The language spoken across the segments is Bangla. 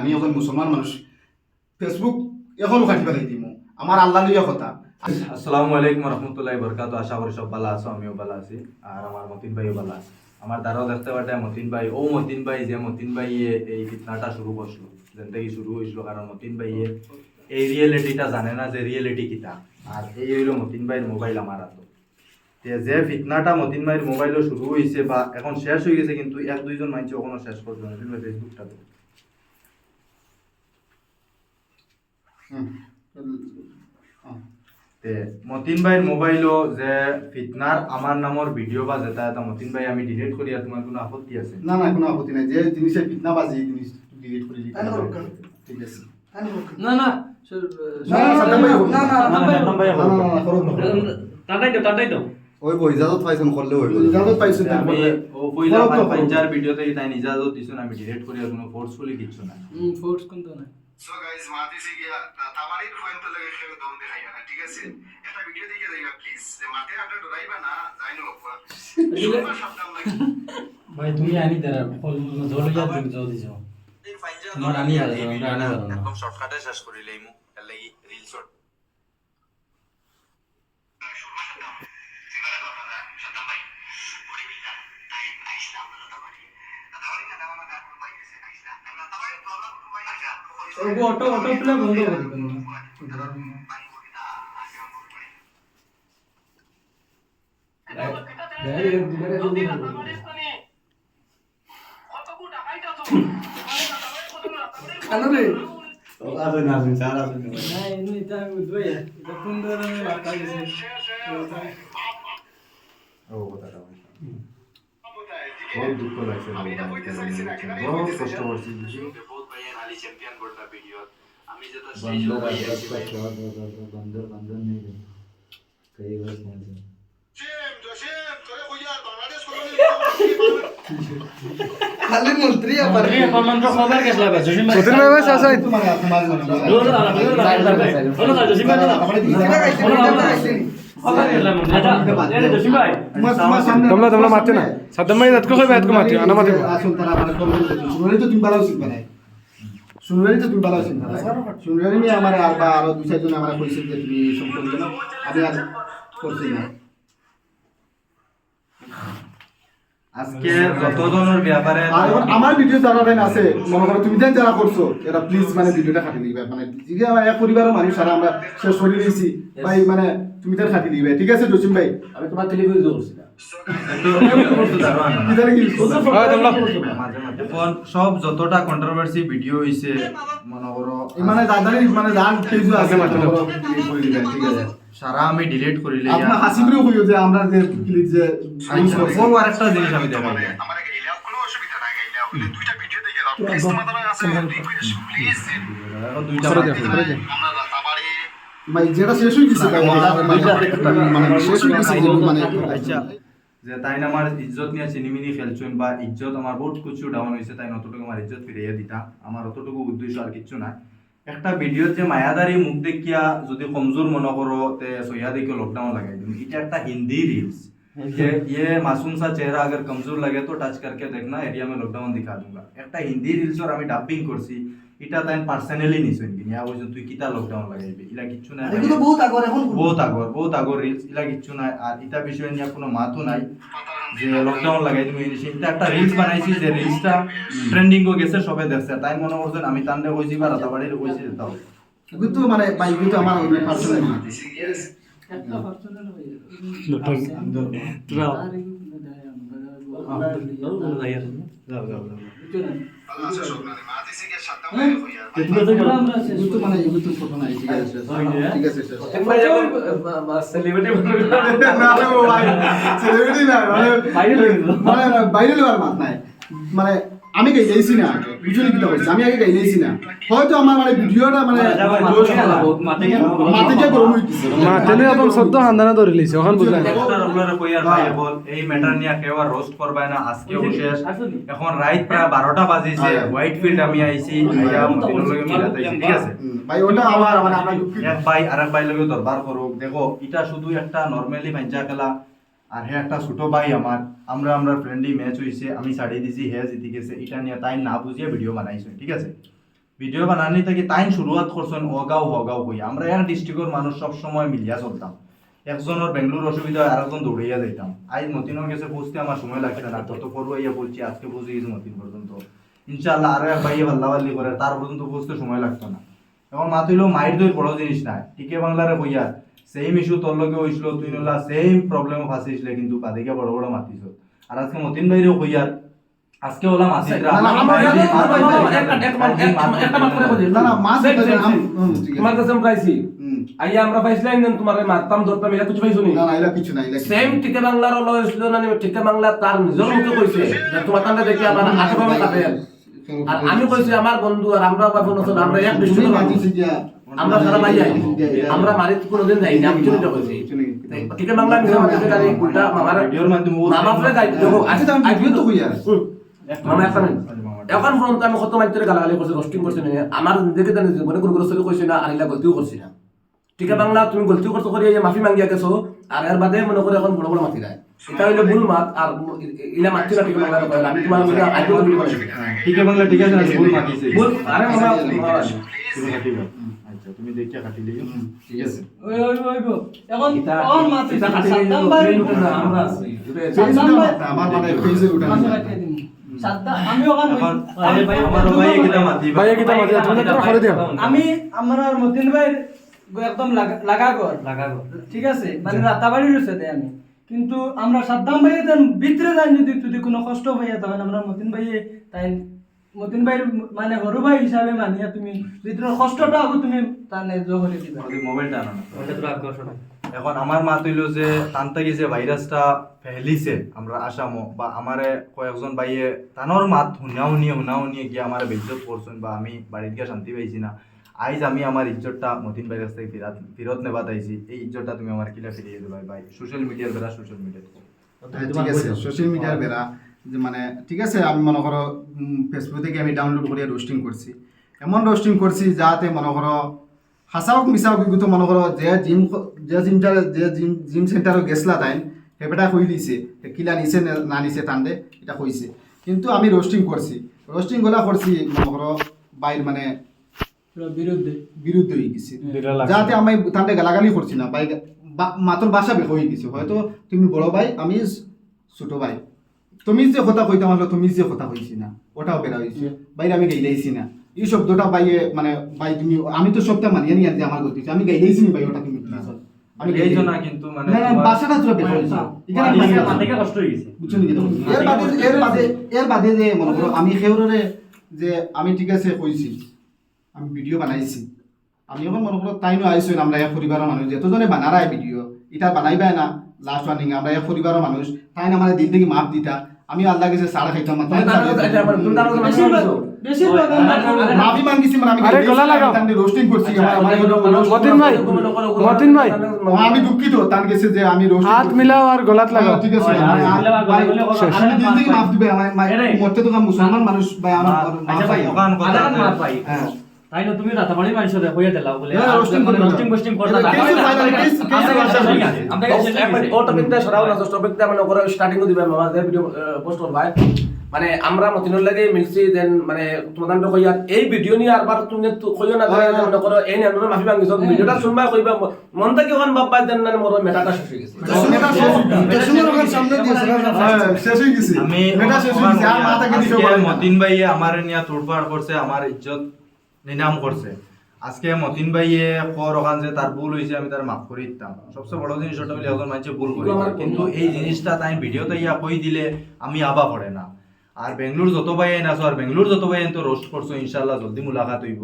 আমি এখন মুসলমান মানুষ ফেসবুক এখনও কাটি পেলাই দিমু। আমার আল্লাহ লইয়া কথা। আসসালামু আলাইকুম রহমতুল্লাহ বরকাত আশা করি সব ভালো আছো, আমিও ভালো আছি। আর আমার মতিন ভাইও ভালো আছে। আমার দ্বারাও দেখতে পাঠায় মতিন ভাই, ও মতিন ভাই যে মতিন ভাই এই ফিতনাটা শুরু করছিল, যেন থেকে শুরু হয়েছিল, কারণ মতিন ভাই এই রিয়েলিটিটা জানে না যে রিয়েলিটি কিটা আর এই হইল মতিন ভাইয়ের মোবাইল আমার হাতে। যে ফিতনাটা মতিন ভাইয়ের মোবাইলও শুরু হয়েছে বা এখন শেষ হয়ে গেছে, কিন্তু এক দুইজন মানছে ওখানে শেষ করছে মতিন ভাই ফেসবুকটা তো হুম। হ্যাঁ। তে মতিন ভাইয়ের মোবাইলও যে ফিতনার আমার নামর ভিডিও বা যেটা এটা মতিন ভাই আমি ডিলিট করি আর তোমার কোনো আপত্তি আছে? না না কোনো আপত্তি নাই। যে জিনিসের ফিতনা বাজি এই জিনিস ডিলিট করে। ঠিক আছে। না না ওই বই ইজাজত পাইছেন করলে হইব ইজাজত পাইছেন আমি ও পয়লা করো তো, ভিডিওতে তাই ইজাজত দিছুন আমি ডিলিট করি আর কোনো ফোর্সফুলি কিচ্ছু না ফোর্স কোন তো না সো গাইস মাতিছি গিয়া তামারির ফোন লাগে খেয়ে দম দেখাইবা না ঠিক আছে? একটা ভিডিও দেখে যাইবা প্লিজ যে মাতে আপনি ডরাইবা না যাই না বাবা শুনবা লাগে। ভাই তুমি আনি তারা ফল জল যা তুমি জল দিছ। তোমার আনি আর আমরা না একদম শর্টকাটে শেষ করি লাইমু এর লাগি রিল শর্ট ওগো অটো অটো প্লে বন্ধ করে দেন কেন রে? না এমনি এটা আমি বুঝবই এটা কোন ধরনের বার্তা গেছে ও কথাটা বলছি। বহুত দুঃখ লাগছে বহুত কষ্ট করছি বহুত ভাইয়ের হালি চ্যাম্পিয়ন করটা ভিডিও আমি যেটা স্টেজ ভাই বন্দর বন্দর নেই কই গেল জেম জসেম করে কইয়া বাংলাদেশ কলোনি তোমার তোমার মারতে না। সাদ্দাম ভাই দাঁত কইবে বাইত মারতে আনা মারতে আসুন তারা আমার কমেন্ট করে শুনলে তো তুমি ভালো শিখবে না শুনলে তো তুমি ভালো শিখবে না শুনলে আমি আমার আর বা আরও দুই চারজন আমার কইছে যে তুমি সব করবে না। আমি আর করছি না। আজকে যত ধরনের ব্যাপারে আমার ভিডিও যারা দেন আছে মনে করো তুমি যারা করছ এরা প্লিজ মানে ভিডিওটা কাটি দিবে। মানে যে আমার এক পরিবারের মানুষ সারা আমরা শেষ করে দিয়েছি। ভাই মানে তুমি তার কাটি দিবে। ঠিক আছে জসিম ভাই? আমি তোমার টেলিভিশন করছি সব যতটা কন্ট্রোভার্সি ভিডিও হইছে মনে করো মানে দাদারি মানে যার আছে মনে ঠিক আছে? সারা আমি ডিলিট করিলে আপনার হাসি করে কইও যে আমরা যে ক্লিক যে আচ্ছা, ও আরেকটা জিনিস আমি দেখাই আমার গেলে কোনো অসুবিধা নাই গেলে দুইটা ভিডিও দেখে দাও প্লিজ তোমাদের আছে রিকোয়েস্ট প্লিজ দুইটা আমরা তাবারে মানে যেটা শেষ হয়ে গেছে মানে মানে শেষ হয়ে গেছে মানে আচ্ছা। যে তাই না আমার ইজ্জত নিয়ে চিনিমিনি খেলছুন বা ইজ্জত আমার বহুত কিছু ডাউন হয়েছে তাই অতটুকু আমার ইজ্জত ফিরিয়ে দিতা। আমার অতটুকু উদ্দেশ্য আর কিচ্ছু নাই। একটা ভিডিওর যে মায়াদারি মুখ দেখিয়া যদি কমজোর মনে করো তে সইয়া দেখে লকডাউন লাগাই দিন এটা একটা হিন্দি রিলস যে ये मासूम सा चेहरा अगर कमजोर लगे तो टच करके देखना एरिया में लॉकडाउन दिखा दूंगा একটা হিন্দি রিলস আর আমি ডাবিং করছি এটা তাই পার্সোনালি নিছেন কিনি ইয়া বলছেন তুই কিতা লকডাউন লাগাইবি ইলা কিচ্ছু নাই এগুলো বহুত আগর এখন বহুত আগর বহুত আগর রিলস ইলা কিচ্ছু নাই আর ইটা বিষয় নিয়ে কোনো মাথো নাই যে লকডাউন লাগাই তুমি এটা একটা রিলস বানাইছি যে রিলসটা ট্রেন্ডিং হয়ে গেছে সবাই দেখছে তাই মনে করছেন আমি তান্ডে কইছি বা রাতাবাড়ির কইছি তাও কিন্তু মানে বাইক কিন্তু আমার পার্সোনাল হয়ে সব না মানে আমি মানে। মানে মানে গাইলেইছি না? বুঝলি কি করছি আমি আগে গাইলেইছি না। হয়তো আমার মানে ভিডিওটা মানে মাতে গিয়ে গরম হয়ে গেছে মারতে একদম সদ্য হান্দানা ধরে লিছে ওখান বুঝলা রগুলার কইয়ার ভাই বল এই ম্যাটার নিয়ে কেউ আর রোস্ট করবাই না আজকেও শেষ। এখন রাইট প্রায় বারোটা বাজিছে হোয়াইট ফিল্ড আমি আইছি আইয়া মতিনুর লগে মিলাতাইছি ঠিক আছে? ভাই ওটা আমার মানে আমরা এক ভাই আর এক ভাই লগে দরবার করুক। দেখো এটা শুধু একটা নর্মালি ভাঞ্জা খেলা। আর হে একটা ছোট ভাই আমার। আমরা আমরা ফ্রেন্ডলি ম্যাচ হইছে, আমি ছাড়িয়ে দিছি, হে জিতে গেছে এটা নিয়ে তাই না বুঝিয়ে ভিডিও বানাইছো ঠিক আছে? ভিডিও বানানি থেকে তাইন শুরুয়াত করছেন, অগাও, হগাও হই। আমরা এক ডিস্ট্রিক্টের মানুষ সব সময় মিলিয়া চলতাম। একজনের বেঙ্গলোর অসুবিধা হয়, আরেকজন দৌড়াইয়া যাইতাম। আজ মতিনের কাছে পৌঁছতে আমার সময় লাগছে না, তত পড়ুয়াইয়া বলছি আজকে পৌঁছে গেছি মতিন পর্যন্ত। ইনশাল্লাহ আরও এক ভাইয়ে ভাল্লাভাল্লি করে, তার পর্যন্ত পৌঁছতে সময় লাগতো না। এখন মা তুইলো মাইর দই বড় জিনিস নাই। টিকে বাংলারে কইয়া সেম ইস্যু তোর লগে হইছিল তুই নলা সেম প্রবলেম ফাঁসিছিলে কিন্তু বাদিকে বড় বড় মাতিছ আর আজকে মতিন ভাইরেও কইয়ার আজকে ওলা না, না, না না আছে। তোমার কাছে আমরা পাইছি। আইয়া আমরা পাইছিলাম না তোমার মারতাম ধরতাম এটা কিছু পাইছো নি? না না এলা কিছু নাই এলা কিছু সেম। টিকে বাংলার হলো ছিল না টিকে বাংলা তার নিজের মুখে কইছে যে তোমার কাছে দেখি আমার আশে পাশে কাটে আর আমি কইছি আমার বন্ধু আর আমরা বা ফোন আমরা এক। আমরা সারা যাই আমরা মারি কোনোদিন যাই না আমি চুরিটা কইছি টিকে বাংলা নিজের মাঝে গাড়ি উল্টা মামার মামা ফলে যাই। দেখো আচ্ছা, তো আমি ভিডিও তো আর। মামা একটা এখন ফোন আমি কত মাইতে গালাগালি করছি রোস্টিং করছি না আমার দেখে জানি মনে কোনো কোনো সরি কইছি না আর ইলা গলতিও করছি না। ঠিক আছে বাংলা তুমি গলতি করছ করি এই মাফি মাঙ্গিয়া গেছো আর এর বাদে মনে করে এখন বড় বড় মাতি দেয় এটা হইল ভুল মাত আর ইলা মাতি না ঠিক বাংলা আমি তোমার মধ্যে আইতো বলি করছি বাংলা ঠিক আছে ভুল মাতিছে। ভুল আরে মামা। তুমি আচ্ছা দেখিয়া কাটি দিও ঠিক আছে। ওই ওই ওই গো এখন সাদ্দাম ভাই আমরা আছি। আমার মানে উঠা আমি আমার ভাইয়া মতিন ভাই একদম ঠিক আছে? মানে রাতাবাড়ি রয়েছে আমি। কিন্তু আমরা সাদ্দাম ভাই ভিতরে যাই যদি যদি কোনো কষ্ট ভাইয়া তখন আমরা মতিন ভাই তাই মতিন ভাই মানে সরু ভাই হিসাবে মানিয়া তুমি। ভিতরের কষ্টটা আগো তুমি তার ন্যায্য করে দিবা। ওদের মোবাইলটা আনো না ওটা তো আকর্ষণ এখন আমার মা তৈল যে তান্তাকি যে ভাইরাসটা ফেলিছে আমরা আসামও বা আমারে কয়েকজন ভাইয়ে তানোর মাত শুনাও নিয়ে শুনাও নিয়ে গিয়ে আমার বেজ্জত করছেন বা আমি বাড়িতে গিয়ে শান্তি পাইছি না। আইজ আমি আমার ইজ্জতটা মতিন ভাইয়ের কাছ থেকে ফিরাত ফিরত নেবা তাইছি এই ইজ্জতটা তুমি আমার কিলা ফিরিয়ে দেবা। ভাই সোশ্যাল মিডিয়ার বেলা সোশ্যাল আছে। সোশ্যাল মিডিয়ার বেড়া যে মানে ঠিক আছে আমি মনে করো ফেসবুক থেকে আমি ডাউনলোড করিয়া রোস্টিং করছি। এমন রোস্টিং করছি যাতে মনে করো হাসা হোক মিছা হোক কিন্তু মনে করো যে জিম যে জিমটার যে জিম জিম সেন্টারও গেছলা তাই সেবেটা কই দিছে। কিলা নিছে নে- নিছে টানদে এটা কইছে কিন্তু আমি রোস্টিং করছি রোস্টিং গলা করছি মনে করো বাইর মানে বিরুদ্ধে বিরুদ্ধে হয়ে গেছে। যাতে আমি তান্ডে গালাগালি করছি না ভাই বা- মাতর বাসা বের হয়ে গেছে। হয়তো তুমি বড় ভাই আমি ছোট ভাই তুমি যে কথা কইতাম আসলে তুমি যে কথা কইছি না ওটাও বেড়া হয়েছে বাইরে আমি গাইলাইছি না। এই শব্দটা বাইয়ে মানে ভাই তুমি আমি তো সবটা মানিয়ে নিয়ে যে আমার গতি আমি গাইলাইছি না ভাই ওটা তুমি বলছো? আমি গাইলাইছি না। কিন্তু মানে না তোরা বের হয়েছে এখানে আমি মানিয়ে নিলাম। কষ্ট হয়ে গেছে। বুঝছ নি এর বাদে এর বাদে এর বাদে যে মনে করো আমি যে আমি ঠিক আছে কইছি আমি ভিডিও বানাইছি। আমি এখন মনে করো তাই নো আইসো আমরা এক পরিবারের মানুষ যতজনে বানারায় ভিডিও এটা বানাইবাই না। লাস্ট ওয়ার্নিং আমরা এক পরিবারের মানুষ। তাই না মানে দিল থেকে মাপ দিতা? আমি আল্লাহ কাছে সারা খাইতাম না তাই মাফি মাঙ্গিছি মানে আমি। রোস্টিং করছি আমার আমার মতিন ভাই মতিন ভাই। আমি দুঃখিত তার কাছে যে আমি roasting হাত মিলাও আর গলাত লাগাও। ঠিক আছে আমি- দিল থেকে মাফ মাফ দিবে আমার মরতে তো মুসলমান মানুষ ভাই আমার আচ্ছা মাফ পাই। আদালত মার পাই হ্যাঁ। তাই না? তুমি রাতাবাড়ি মানুষ দে কইয়া দিলাও বলে। হ্যাঁ, রোস্টিং পোস্টিং করতে। আমরা ও টপিকটা সরাও না টপিকটা মানে স্টার্টিং দিবে মামা যে ভিডিও পোস্ট করবাই মানে আমরা মতিনুর লাগে মিলছি দেন মানে তোমাদের কইয়া এই ভিডিও নিয়ে আরবার তুমি তো কইও না যে মনে করো এই নিয়ে মাফি মাগিছ ভিডিওটা শুনবা কইবা মন থেকে কোন বাপ পাই দেন না মোর মেটাটা শেষ হয়ে গেছে। হ্যাঁ, শেষ হয়ে গেছে। আমি মেয়েটা শেষ হয়ে গেছে। আর আজকে মতিন ভাই আমার নিয়া তোড়পাড় করছে আমার ইজ্জত নিনাম করছে আজকে মতিন ভাইয়ে কর ওখান যে তার ভুল হয়েছে আমি তার মাফ করে দিতাম। সবচেয়ে বড় জিনিস ওটা বলে একজন মানুষে ভুল করে কিন্তু এই জিনিসটা তাই ভিডিওতে ইয়া কই দিলে আমি আবা পড়ে না। আর বেঙ্গলোর যত ভাই আছো আর বেঙ্গলোর যত ভাই তো রোস্ট করছ ইনশাল্লাহ জলদি মুলাকাত হইব।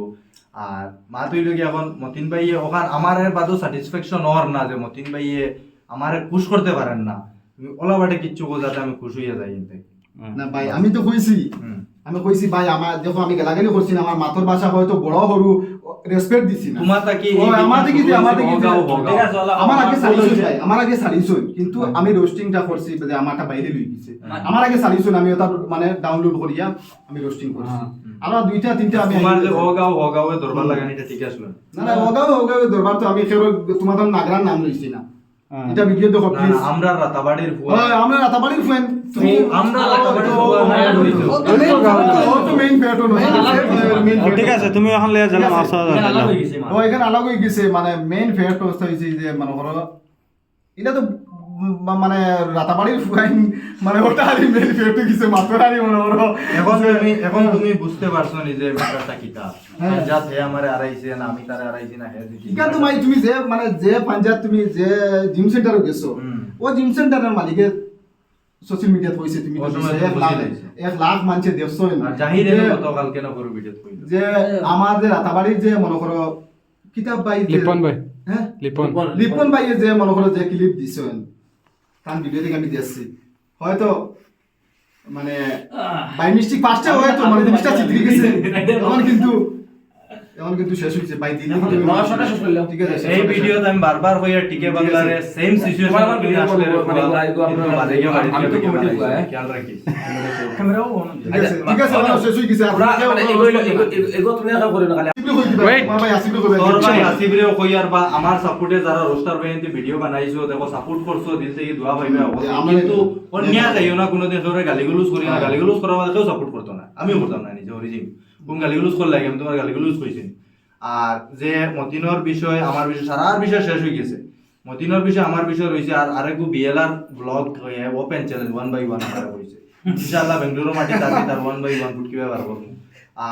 আর মা তৈল কি এখন মতিন ভাইয়ে ওখান আমার বাদও স্যাটিসফ্যাকশন হর না যে মতিন ভাইয়ে আমার খুশ করতে পারেন না। ওলা বাটে কিচ্ছু যাতে আমি খুশ হইয়া যাই না ভাই আমি তো কইছি। আমি কইছি ভাই আমার দেখো আমি গালাগালি করছি না আমার মাথর ভাষা হয়তো বড় সরু রেসপেক্ট দিছি না। তোমার তাকি আমার দেখি যে আমার ওলা আমার আগে ভুল ভাই আমার আগে সালিসুন কিন্তু আমি রোস্টিংটা করছি যে আমারটা বাইরে লই গেছে। আমার আগে সালিসুন আমি ওটা মানে ডাউনলোড করিয়া আমি রোস্টিং করছি। আর দুইটা তিনটা আমি তোমার যে ওগাও ওগাও দরবার লাগানিটা ঠিক আসলো না? না ওগাও ওগাও দরবার তো আমি কেউ তোমাদের নাগরার নাম লইছি না। এটা ভিডিও দেখো প্লিজ আমরা রাতাবাড়ির ভুয়া। আমরা রাতাবাড়ির ফ্যান তুমি আমরা রাতাবাড়ির ভুয়া মায়া ধরিছো। মেইন ঠিক আছে তুমি এখন লয়ে হয়ে গেছে ও এখানে আলাদা হই গেছে মানে মেইন ফেয়ার অবস্থা হইছে যে মানে হলো এটা তো মানে রাতাবাড়ির ফুরাইন মানে ওটা আর ফেয়ার তো গেছে মাত্র আর মনে করো। এখন তুমি এখন তুমি বুঝতে পারছ নি যে ব্যাপারটা কিটা। হ্যাঁ। যা হে আমারে আড়াইছে না আমি তারে আড়াইছি না হে দিছি। ইকা তোমাই তুমি যে মানে যে পাঞ্জাব তুমি যে জিম সেন্টারে গেছো ও জিম সেন্টারের মালিকের সোশ্যাল মিডিয়াত কইছে তুমি এক লাখ এক লাখ মানুষে দেখছ জাহিরে যে- গতকালকে না করু ভিডিও কইলো? যে আমাদের রাতাবাড়ির যে মনে করো কিতাব বাই লিপন ভাই। হ্যাঁ? লিপন। লিপন। ভাইয়ে যে মনে করো যে ক্লিপ দিছেন তার ভিডিও থেকে আমি দেখছি হয়তো মানে বাই মিস্টেক পাঁচটা হয়তো মানে জিনিসটা চিত্রি গেছে এখন কিন্তু এখন কিন্তু শেষ হয়েছে বাই দিলে কিন্তু শেষ করলাম। ঠিক আছে এই ভিডিওতে আমি বারবার কইয়া টিকে বাংলারে সেম সিচুয়েশন আমার তুমি আসলে মানে আমি তো ভুয়া, হ্যাঁ। খেয়াল রাখিস ক্যামেরাও অন ঠিক আছে ঠিক শেষ গেছে আর মানে এগুলো- এগুলো- তুমি এখন করে না খালি. আমার সাপোর্টে যারা রোস্টার বাহিনীতে ভিডিও বানাইছো দেখো সাপোর্ট করছ দিল থেকে দোয়া পাইবে কিন্তু অন্যায় যাইও না কোনোদিন গালিগুলুজ করি না হ্যাঁ। গালিগুলুজ করার সাপোর্ট করতো না। আমিও করতাম না নিজে অরিজিন কোন গালিগুলো করলে আমি তোমার গালিগুলুজ কইছি আর যে মতিনর বিষয় আমার বিষয় সারার বিষয় শেষ হয়ে গেছে। মতিনর বিষয় আমার বিষয় রয়েছে আর আরেকু BLR blog open challenge one by one আমার হয়েছে। ইনশাআল্লাহ বেঙ্গালুরু মাটি তার ওয়ান বাই ওয়ান ফুট কীভাবে পারব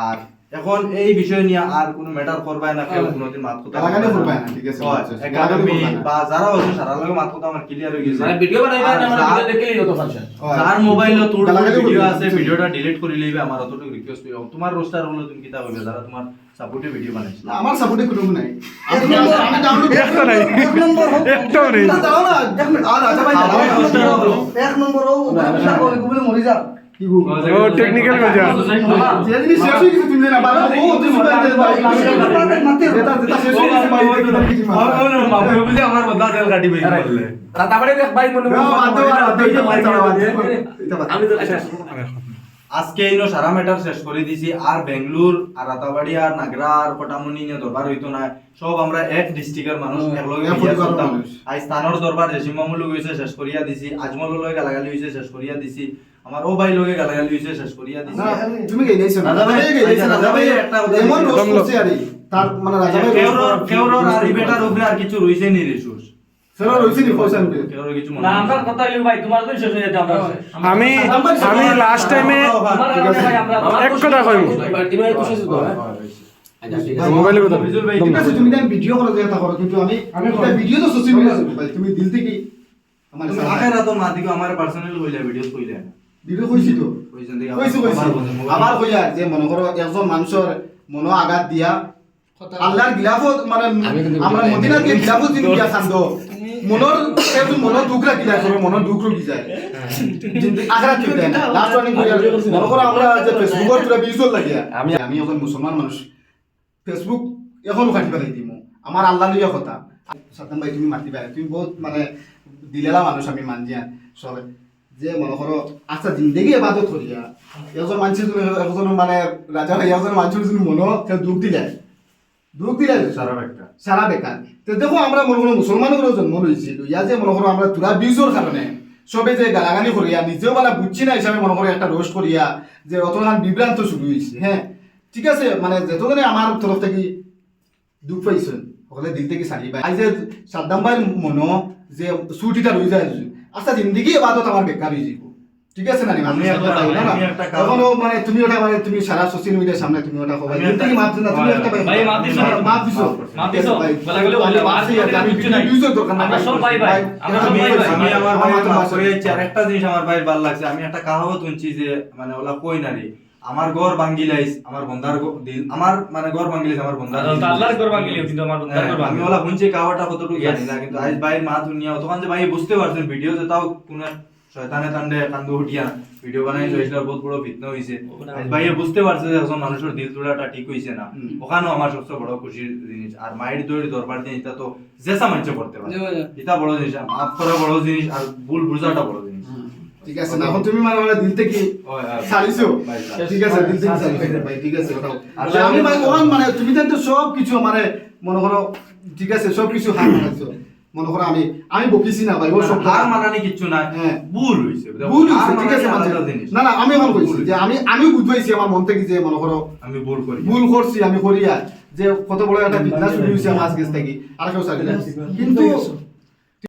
আর এখন এই বিষয় নিয়ে আর কোনো ম্যাটার করবাই না কেউ কোনোদিন মাত কথা গালাগালি করবাই না, ঠিক আছে, একাডেমি না। বা যারা হচ্ছে সারার লগে মাত কথা আমার ক্লিয়ার হয়ে গেছে মানে ভিডিও বানাইবা না আমরা ভিডিও দেখলেই হতো ফাংশন যার মোবাইলে তোর ভিডিও আছে ভিডিওটা ডিলিট করে লইবে আমার অতটুকু রিকোয়েস্ট করি তোমার রোস্টার হলো তুমি কিতা হইবে যারা তোমার সাপোর্টে ভিডিও বানাইছে না, আমার সাপোর্টে কোনো নাই আমি আমি ডাউনলোড একটা নাই একটাও নেই দাও না আর আচ্ছা ভাই না। এক নম্বর ও বলে মরি যা কি গো? ও টেকনিক্যাল আজকে ইনো সারা ম্যাটার শেষ করে দিছি। আর বেঙ্গলুর আর রাতাবাড়ি আর নাগরা আর কটামুনি নিয়ে দরবার হইতো না। সব আমরা এক ডিস্ট্রিক্টের মানুষ একলগে। আজ স্থানের দরবার শেষ করিয়া দিছি। আজমল লগে গালাগালি হইছে শেষ করিয়া দিছি। আমার ও ভাই লগে গালাগালি হইছে শেষ করিয়া দিছি তুমি গেই নাইছো না। রাজা ভাই, গেই নাইছো রাজা ভাই একটা কথা এমন রোজ দমলো। করছে আরে তার মানে রাজা ভাই কেউরর কেউরর আর বেটার উপরে আর কিছু রইছে নি রিসোর্স। সেরা রইছে নি পয়সা উঠে কেউরর কিছু না হয় আমার না। কথা হইল ভাই তোমার তো শেষ যেতে আমরা শেষ। আমি আমি লাস্ট টাইমে আমার আর এক কথা কইব। তুমি তো শেষ তো ঠিক আছে মোবাইলে কথা বিজুল ভাই, ঠিক আছে তুমি ভিডিও করে যেটা করো কিন্তু আমি আমি ভিডিও তো সোশ্যাল মিডিয়া তুমি দিল থেকে আমার আখের পার্সোনাল কইলে ভিডিও কইলে। ভিডিও কইছি তো কইছি কইছি আবার কইয়া যে মনে করো একজন মানুষের মনো আঘাত দিয়া। আল্লাহর গিলাফত মানে আমরা মদিনা নাই। গিলাফত দিন দিয়া খান্দ মনৰ সেইটো মনৰ দুখ ৰাখি যায় সবে মনৰ দুখ ৰখি যায়। আখৰাত কি দেয় লাস্ট ওয়ার্নিং কইয়া মনে করো আমরা যে ফেসবুকের পুরা বিজুয়াল লাগিয়া। আমি আমি এখন মুসলমান মানুষ ফেসবুক এখনও কাটি পেলাই দিমু আমার আল্লাহ লইয়া কথা। সাতাম ভাই তুমি মাতি পাই তুমি বহুত মানে দিলেলা মানুষ আমি মানজিয়া। সবে যে মনে করো আচ্ছা জিন্দেগি এবাদত করিয়া এজন মানুষ একজন মানে রাজা ভাই একজন মানুষের যদি মনো কেউ দুঃখ দিলে। দুঃখ দিলে সারা একটা সারা বেকার তো দেখো আমরা মনে করো মুসলমানেরও জন্ম রয়েছি ইয়া যে মনে করো আমরা তুরা বীজর কারণে সবে যে গালাগালি করিয়া নিজেও মানে বুঝছি না হিসাবে মনে করো একটা রোস্ট করিয়া যে অতখান বিভ্রান্ত শুরু হয়েছে হ্যাঁ ঠিক আছে মানে যতখানি আমার তরফ থেকে দুঃখ পাইছেন সকলে দিল থেকে সারি পাই আজ যে সাদ্দাম ভাইয়ের মনো যে ছুটিটা রয়ে যায় আচ্ছা জিন্দিগি এবাদত আমার বেকার হয়ে যাব ঠিক আছে না নি? না? এখনও মানে তুমি ওটা মানে তুমি সারা সোশ্যাল মিডিয়ার সামনে তুমি ওটা আমি দিল মাপ না তুমি একটা ভাই, মাপ দিছো। মাপ দিছো মাপ দিছো। ভাই, গালাগালি বলে আমি মাপ কিছু আমি কিচ্ছু নাই। ভিউজের দরকার নাই। আমরা সব ভাই ভাই। আমরা সব ভাই ভাই। আমি আমার আমার মাপ। করে যাচ্ছি। আর একটা জিনিস আমার ভাইয়ের ভালো লাগছে আমি একটা কাহাবত শুনছি যে মানে ওলা কই না রে আমার ঘর ভাঙ্গিলাইস আমার বন্ধার দিল আমার মানে ঘর ভাঙ্গিলাইস আমার বন্ধার আল্লাহর করবা গেলিও কিন্তু আমার বন্ধার হ্যাঁ, করবা আমি ওলা শুনছি কাহাওয়াটা কতটুকু জানি না কিন্তু আজ ভাইয়ের মা দুনিয়া তখন যে ভাই বুঝতে পারছেন ভিডিওতে তাও কোন শয়তানে তান্ডে কান্দু উঠিয়া ভিডিও বানাই লইছিল বহুত বড় ফিতনা হইছে। আজ ভাইয়ে বুঝতে পারছে যে একজন মানুষের দিল তোড়াটা ঠিক হইছে না। ওখানেও আমার সবচেয়ে বড় খুশির জিনিস। আর মায়ের দৌড়ি দরবার দিয়ে এটা তো জেসা মানুষ করতে পারে। এটা বড় জিনিস মাফ করা বড় জিনিস আর ভুল বুঝাটা বড় জিনিস। ঠিক আছে না তুমি মানে মানে দিল থেকে সারিছো। ঠিক আছে দিল থেকে সারিছো। ভাই ঠিক আছে আর আর আমি ওখান মানে তুমি তো সব কিছু মানে মনে করো ঠিক আছে সব কিছু হাত মনে করো আমি আমি বকিছি না ভাই ও সব হার মানানি কিচ্ছু নাই হ্যাঁ। ভুল হইছে ভুল হার হয়েছে ঠিক আছে জিনিস। না না আমি এখন কইছি যে আমি আমিও বুঝবাইছি আমার মন থেকে যে মনে করো আমি ভুল করি। ভুল করছি আমি করিয়া যে কত বড় একটা বিজনেস শুরু হয়েছে আমার আজকে থেকে আর কেউ কিন্তু